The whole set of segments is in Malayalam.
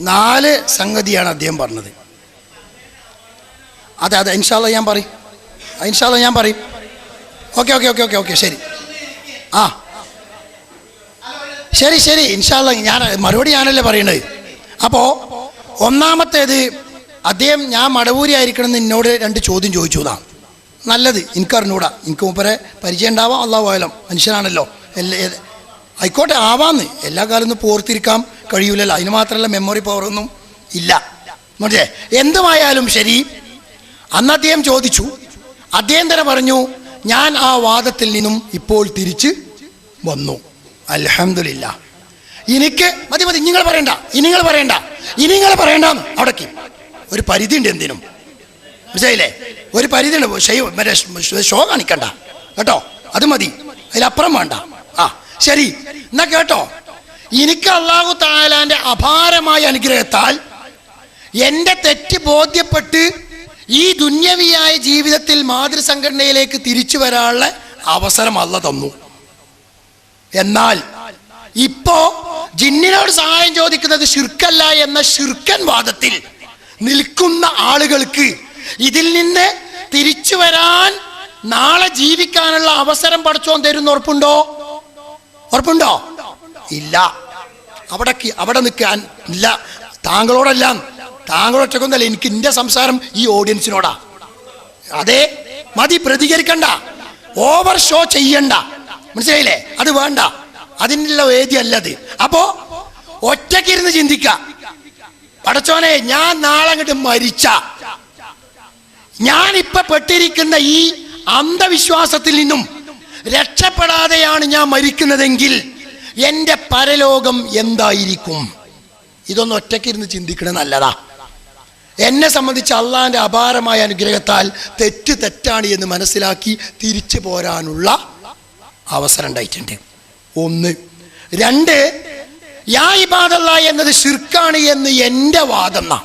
നാല് സംഗതിയാണ് അദ്ദേഹം പറഞ്ഞത്. അതെ അതെ ഇൻഷാല്ല ഞാൻ പറയും. ഇൻഷാല്ല ഞാൻ പറയും. Okay okay okay okay okay ശരി. ആ. ശരി ശരി ഇൻഷാല്ല ഞാൻ മറുപടി ഞാനല്ലേ പറയണത്? അപ്പോൾ ഒന്നാമത്തേത് അദ്ദേഹം ഞാൻ മടവൂരി ആയിരിക്കണം എന്ന് എന്നോട് രണ്ട് ചോദ്യം ചോദിച്ചു നല്ലത് എനിക്കറിഞ്ഞൂടാ എനിക്ക് മൂപ്പരെ പരിചയം ഉണ്ടാവാം അള്ളാഹു ആയാലും മനുഷ്യനാണല്ലോ. എല്ലാ ആയിക്കോട്ടെ ആവാന്ന്. എല്ലാ കാലം ഒന്ന് പോർത്തിരിക്കാൻ കഴിയൂലല്ലോ. അതിന് മാത്രമല്ല മെമ്മറി പവറൊന്നും ഇല്ല. മനസ്സിലെ എന്തുമായാലും ശരി അന്ന് അദ്ദേഹം ചോദിച്ചു. അദ്ദേഹം തന്നെ പറഞ്ഞു ഞാൻ ആ വാദത്തിൽ നിന്നും ഇപ്പോൾ തിരിച്ച് വന്നു. അലഹമില്ല എനിക്ക് മതി മതി നിങ്ങൾ പറയണ്ട ഇനിങ്ങൾ പറയണ്ട ഇനിങ്ങൾ പറയണ്ടെന്ന് അവിടേക്ക്. ഒരു പരിധി ഉണ്ട് എന്തിനും. മനസ്സിലായില്ലേ? ഒരു പരിധി ഉണ്ട് ഷെയ് മറ്റേ ഷോ കാണിക്കണ്ട. കേട്ടോ? അത് മതി. അതിലപ്പുറം വേണ്ട. ആ ശരി. എന്നാ കേട്ടോ? എനിക്ക് അള്ളാഹു താലാന്റെ അപാരമായ അനുഗ്രഹത്താൽ എന്റെ തെറ്റ് ബോധ്യപ്പെട്ട് ഈ ദുന്യവിയായ ജീവിതത്തിൽ മാതൃസംഘടനയിലേക്ക് തിരിച്ചു വരാനുള്ള അവസരം അല്ല തന്നു. എന്നാൽ ഇപ്പോ ജിന്നിനോട് സഹായം ചോദിക്കുന്നത് ഷിർക്കല്ല എന്ന ഷിർക്കൻ വാദത്തിൽ നിൽക്കുന്ന ആളുകൾക്ക് ഇതിൽ നിന്ന് തിരിച്ചു വരാൻ നാളെ ജീവിക്കാനുള്ള അവസരം പഠിച്ചോൻ തരുന്ന ഉറപ്പുണ്ടോ? ഉറപ്പുണ്ടോ? ഇല്ല. അവിടെ അവിടെ നിൽക്കാൻ ഇല്ല. താങ്കളോടല്ല താങ്കളൊറ്റക്കൊന്നല്ല എനിക്ക് എന്റെ സംസാരം ഈ ഓഡിയൻസിനോടാ അതെ മതി പ്രതികരിക്കണ്ട. ഓവർ ഷോ ചെയ്യണ്ട. മനസ്സിലായില്ലേ? അത് വേണ്ട. അതിനുള്ള വേദി അല്ലത് അപ്പോ ഒറ്റക്കിരുന്ന് ചിന്തിക്ക. പടച്ചോനെ ഞാൻ നാളെ അങ്ങോട്ട് മരിച്ച. ഞാൻ ഇപ്പൊ പെട്ടിരിക്കുന്ന ഈ അന്ധവിശ്വാസത്തിൽ നിന്നും രക്ഷപ്പെടാതെയാണ് ഞാൻ മരിക്കുന്നതെങ്കിൽ എന്റെ പരലോകം എന്തായിരിക്കും? ഇതൊന്നും ഒറ്റയ്ക്ക് ഇരുന്ന് ചിന്തിക്കണ നല്ലതാ. എന്നെ സംബന്ധിച്ച് അള്ളാന്റെ അപാരമായ അനുഗ്രഹത്താൽ തെറ്റ് തെറ്റാണ് എന്ന് മനസ്സിലാക്കി തിരിച്ചു പോരാനുള്ള അവസരം ഉണ്ടായിട്ടുണ്ട്. ഒന്ന്. രണ്ട് യാ ഇബാദല്ല എന്നത് ഷിർക്കാണ് എന്ന് എന്റെ വാദം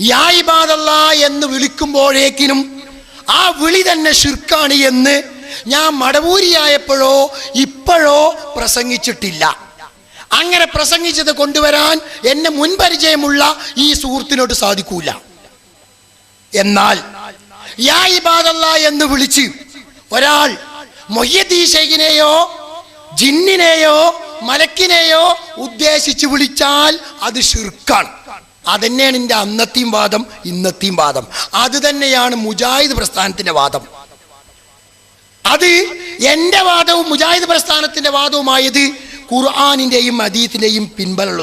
യാ ഇബാദല്ല എന്ന് വിളിക്കുമ്പോഴേക്കിനും ആ വിളി തന്നെ ഷിർക്കാണ് എന്ന് ഞാൻ മടവൂരിയായപ്പോഴോ ഇപ്പോഴോ പ്രസംഗിച്ചിട്ടില്ല. അങ്ങനെ പ്രസംഗിച്ചത് കൊണ്ടുവരാൻ എന്നെ മുൻപരിചയമുള്ള ഈ സുഹൃത്തിനോട് സാധിക്കൂല. എന്നാൽ എന്ന് വിളിച്ച് ഒരാൾ മൊയ്യദീ ഷെയ്ഖിനെയോ ജിന്നിനെയോ മലക്കിനെയോ ഉദ്ദേശിച്ച് വിളിച്ചാൽ അത് ഷിർക്കാണ് അതന്നെയാണ് എന്റെ അന്നത്തെയും വാദം ഇന്നത്തെയും വാദം. അത് തന്നെയാണ് മുജാഹിദ് പ്രസ്ഥാനത്തിന്റെ വാദം. അത് എന്റെ വാദവും മുജാഹിദ് പ്രസ്ഥാനത്തിന്റെ വാദവുമായത് ഖുർആാനിന്റെയും അദീത്തിന്റെയും പിൻബലമുള്ളത്